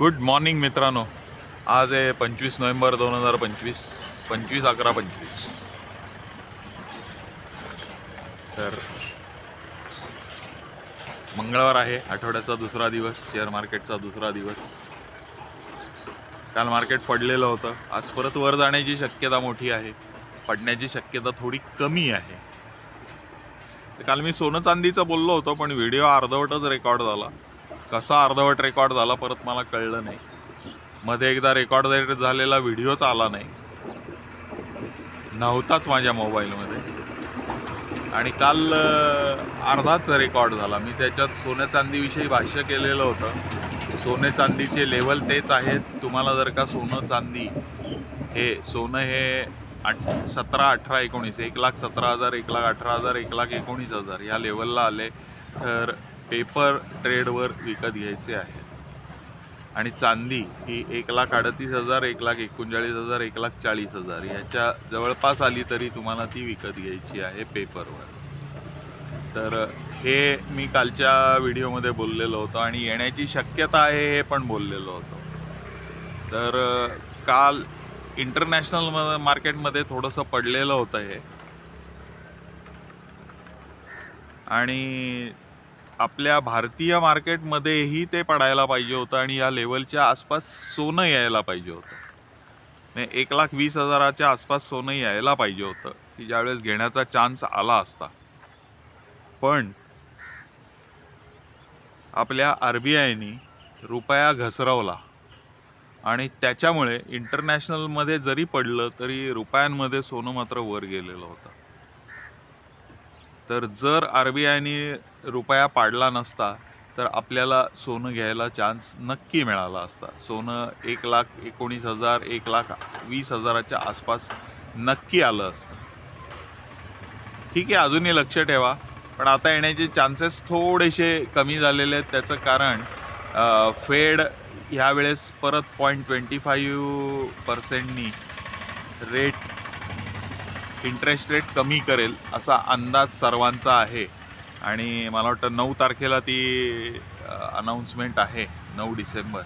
Good morning मित्रांनो. आज आहे पंचवीस नोव्हेंबर दोन हजार पंचवीस. पंचवीस अकरा पंचवीस. तर मंगळवार आहे आठवड्याचा दुसरा दिवस शेअर मार्केटचा दुसरा दिवस. काल मार्केट पडलेलं होतं. आज परत वर जाण्याची शक्यता मोठी आहे. पडण्याची शक्यता थोडी कमी आहे. तर काल मी सोनं चांदीचं बोललो होतो पण व्हिडिओ अर्धवटच रेकॉर्ड झाला. कसा अर्धवट रेकॉर्ड झाला परत मला कळलं नाही. मध्ये एकदा रेकॉर्ड झालेला व्हिडिओच आला नाही. नव्हताच माझ्या मोबाईलमध्ये. आणि काल अर्धाच रेकॉर्ड झाला. मी त्याच्यात सोन्या चांदीविषयी भाष्य केलेलं होतं. सोने चांदीचे लेवल तेच आहेत. तुम्हाला जर का सोनं चांदी हे सोनं हे आठ सतरा अठरा एकोणीस एक लाख सतरा हजार एक लाख अठरा हजार एक लाख एकोणीस हजार ह्या लेवलला आले तर पेपर ट्रेडवर विकत घ्यायचे आहे. आणि चांदी ही एक लाख अडतीस हजार एक लाख एकोणचाळीस हजार एक लाख चाळीस हजार ह्याच्या जवळपास आली तरी तुम्हाला ती विकत घ्यायची आहे पेपरवर. तर हे मी कालच्या व्हिडिओमध्ये बोललेलो होतो आणि येण्याची शक्यता आहे हे पण बोललेलो होतो. तर काल इंटरनॅशनल मार्केटमध्ये थोडंसं पडलेलं होतं हे. आणि आपल्या भारतीय मार्केटमध्येही ते पडायला पाहिजे होतं आणि या लेवलच्या आसपास सोनं यायला पाहिजे होतं. म्हणजे एक लाख वीस हजाराच्या आसपास सोनं यायला पाहिजे होतं की ज्यावेळेस घेण्याचा चान्स आला असता. पण आपल्या आर बी आयनी रुपया घसरवला आणि त्याच्यामुळे इंटरनॅशनलमध्ये जरी पडलं तरी रुपयांमध्ये सोनं मात्र वर गेलेलं होतं. तर जर आर बी आयने रुपया पाडला नसता तर आपल्याला सोनं घ्यायला चान्स नक्की मिळाला असता. सोनं एक लाख एकोणीस हजार एक लाख वीस हजाराच्या आसपास नक्की आलं असतं. ठीक आहे अजूनही लक्ष ठेवा. पण आता येण्याचे चान्सेस थोडेसे कमी झालेले आहेत. त्याचं कारण फेड ह्यावेळेस परत पॉईंट ट्वेंटी फाईव्ह पर्सेंटनी रेट इंटरेस्ट रेट कमी करेल असा अंदाज सर्वांचा आहे. आणि मला वाटतं नऊ तारखेला ती अनाऊन्समेंट आहे नऊ डिसेंबर.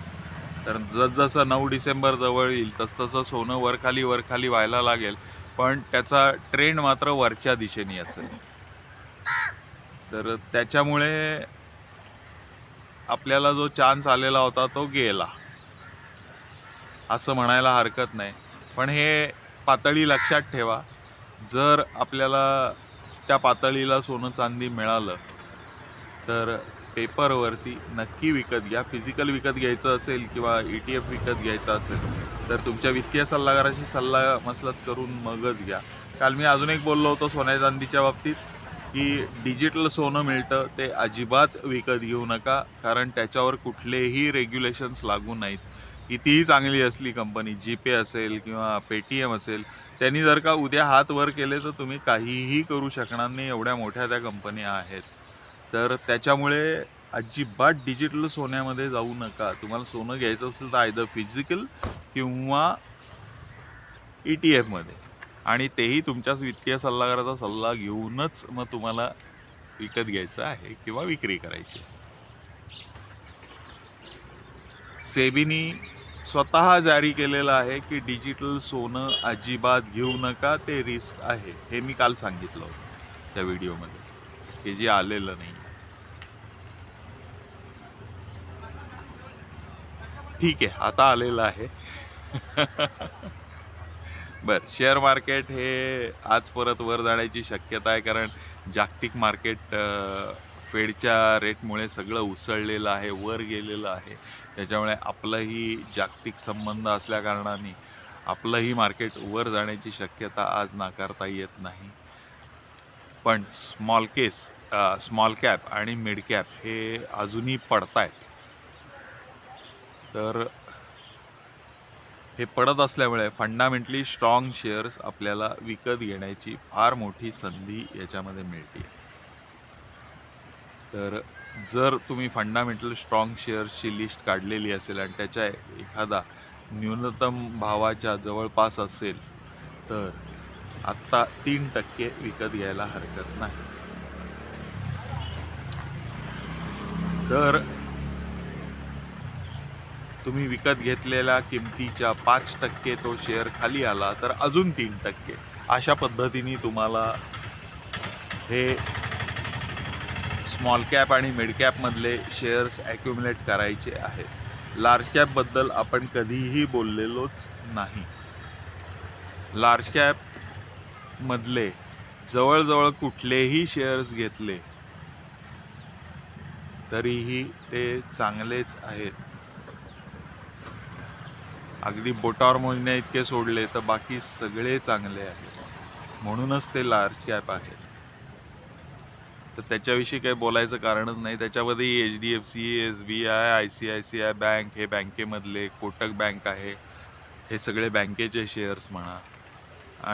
तर जसजसं नऊ डिसेंबर जवळ येईल तसतसं सोनं वरखाली वरखाली व्हायला लागेल. पण त्याचा ट्रेंड मात्र वरच्या दिशेने असेल. तर त्याच्यामुळे आपल्याला जो चान्स आलेला होता तो गेला. असं म्हणायला हरकत नाही. पण हे पातळी लक्षात ठेवा. जर आपल्याला त्या पातळीला सोनं चांदी मिळालं तर पेपरवरती नक्की विकत घ्या. फिजिकल विकत घ्यायचं असेल किंवा ई टी एफ विकत घ्यायचं असेल तर तुमच्या वित्तीय सल्लागाराशी सल्ला मसलत करून मगच घ्या. काल मी अजून एक बोललो होतो सोन्या चांदीच्या बाबतीत की डिजिटल सोनं मिळतं ते अजिबात विकत घेऊ नका कारण त्याच्यावर कुठलेही रेग्युलेशन्स लागू नाहीत. कितीही चांगली असली कंपनी जी पे असेल किंवा पेटीएम असेल त्यांनी जर का उद्या हात वर केले तर तुम्ही काहीही करू शकणार नाही एवढ्या मोठ्या त्या कंपन्या आहेत. तर त्याच्यामुळे अजिबात डिजिटल सोन्यामध्ये जाऊ नका. तुम्हाला सोनं घ्यायचं असेल तर आयदर फिजिकल किंवा ई टी एफमध्ये आणि तेही तुमच्याच वित्तीय सल्लागाराचा सल्ला घेऊनच मग तुम्हाला विकत घ्यायचं आहे किंवा विक्री करायची सेबीनी स्वतः जारी केलेलं आहे की डिजिटल सोनं अजिबात घेऊ नका ते रिस्क आहे. हे मी काल सांगितलं होतं त्या व्हिडिओमध्ये हे जे आलेलं नाही. ठीक आहे आता आलेलं आहे. बर शेअर मार्केट हे आज परत वर जाण्याची शक्यता आहे कारण जागतिक मार्केट फेडच्या रेटमुळे सगळं उसळलेलं आहे वर गेलेलं आहे. त्याच्यामुळे आपलंही जागतिक संबंध असल्याकारणाने आपलंही मार्केट वर जाण्याची शक्यता आज नाकारता येत नाही. पण स्मॉल केस स्मॉल कॅप आणि मिड कॅप हे अजूनही पडतायत. तर हे पडत असल्यामुळे फंडामेंटली स्ट्रॉंग शेअर्स आपल्याला विकत घेण्याची फार मोठी संधी याच्यामध्ये मिळते तर जर तुम्ही फंडामेंटल स्ट्रॉंग शेअर्सची लिस्ट काढलेली असेल आणि त्याच्या एखादा न्यूनतम भावाच्या जवळपास असेल तर आत्ता तीन टक्के विकत घ्यायला हरकत नाही. तर तुम्ही विकत घेतलेल्या किमतीच्या पाच टक्के तो शेअर खाली आला तर अजून तीन टक्के. अशा पद्धतीने तुम्हाला हे स्मॉल कॅप आणि मिड कॅपमधले शेअर्स ॲक्युमुलेट करायचे आहेत. लार्ज कॅपबद्दल आपण कधीही बोललेलोच नाही. लार्ज कॅपमधले जवळजवळ कुठलेही शेअर्स घेतले तरीही ते चांगलेच आहेत. अगदी बोटावर मोजण्या इतके सोडले तर बाकी सगळे चांगले आहेत. म्हणूनच ते लार्ज कॅप आहेत. तर त्याच्याविषयी काही बोलायचं कारणच नाही. त्याच्यामध्ये H D F C S B I I C I C I bank हे बँकेमधले कोटक बँक आहे. हे सगळे बँकेचे शेअर्स म्हणा.